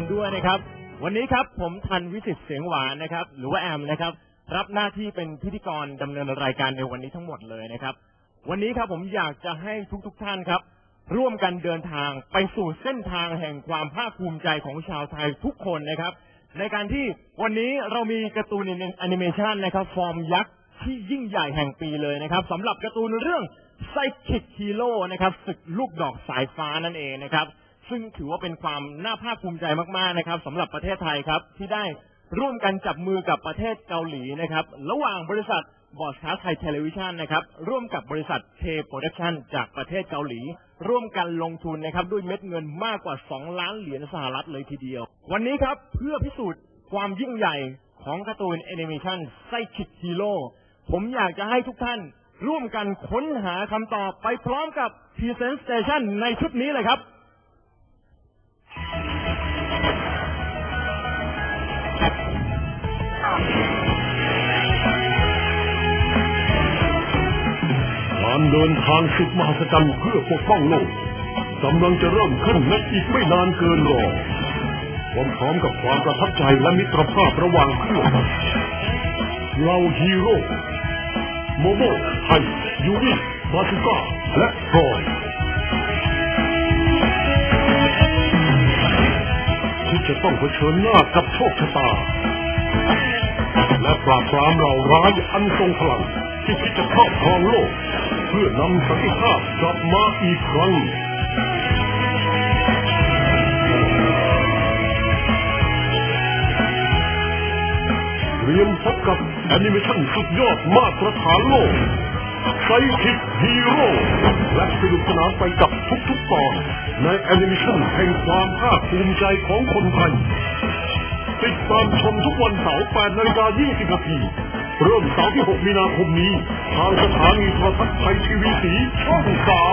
นด้วยนะครับ วันนี้ครับผมทันวิสิตเสียงหวานนะครับ หรือว่าแอมนะครับ รับหน้าที่เป็นพิธีกรดำเนินรายการในวันนี้ทั้งหมดเลยนะครับ วันนี้ครับผมอยากจะให้ทุกๆท่านครับ ร่วมกันเดินทางไปสู่เส้นทางแห่งความภาคภูมิใจของชาวไทยทุกคนนะครับ ในการที่วันนี้เรามีการ์ตูนแอนิเมชันนะครับ ฟอร์มยักษ์ที่ยิ่งใหญ่แห่งปีเลยนะครับสำหรับการ์ตูนเรื่องไซคิกฮีโร่นะครับศึกลูกดอกสายฟ้านั่นเองนะครับ ซึ่งถือว่าเป็นความน่าภาคภูมิใจมากๆนะครับสำหรับประเทศไทยครับ ที่ได้ร่วมกันจับมือกับประเทศเกาหลีนะครับ ระหว่างบริษัทบอสคาไทยเทเลวิชันนะครับ ร่วมกับบริษัทเคโปรดักชันจากประเทศเกาหลี ร่วมกันลงทุนนะครับ ด้วยเม็ดเงินมากกว่า 2 ล้านเหรียญสหรัฐเลยทีเดียว วันนี้ครับเพื่อพิสูจน์ความยิ่งใหญ่ของการ์ตูนแอนิเมชันไซคิกฮีโร่ผมอยากจะให้ทุกท่านร่วมกันค้นหาคำตอบไปพร้อมกับ Presentation ในชุดนี้เลยครับ การเดินทางสุดมหัศจรรย์เพื่อปกป้องโลกกำลังจะเริ่มขึ้นในอีกไม่นานเกินรอความพร้อมกับความประทับใจและมิตรภาพระหว่างเพื่อนเราฮีโร่โมโมไทยูริบาสุก้าและพลอยที่จะต้องเผชิญหน้ากับโชคชะตา และปราบปรามเราร้ายอันทรงพลังที่คิดจะครอบครองโลก เพื่อนำสันติภาพกลับมาอีกครั้งเตรียมพบกับแอนิเมชันสุดยอดมาตรฐานโลกไซคิกฮีโร่และสนุกสนานไปกับทุกๆตอนในแอนิเมชันแห่งความภาคภูมิใจของคนไทยติดตามชมทุกวันเสาร์8นาฬิกา20นาที เริ่มเสาร์ที่ 6 มีนาคมนี้ ทางสถานีโทรทัศน์ไทยทีวีสีช่อง3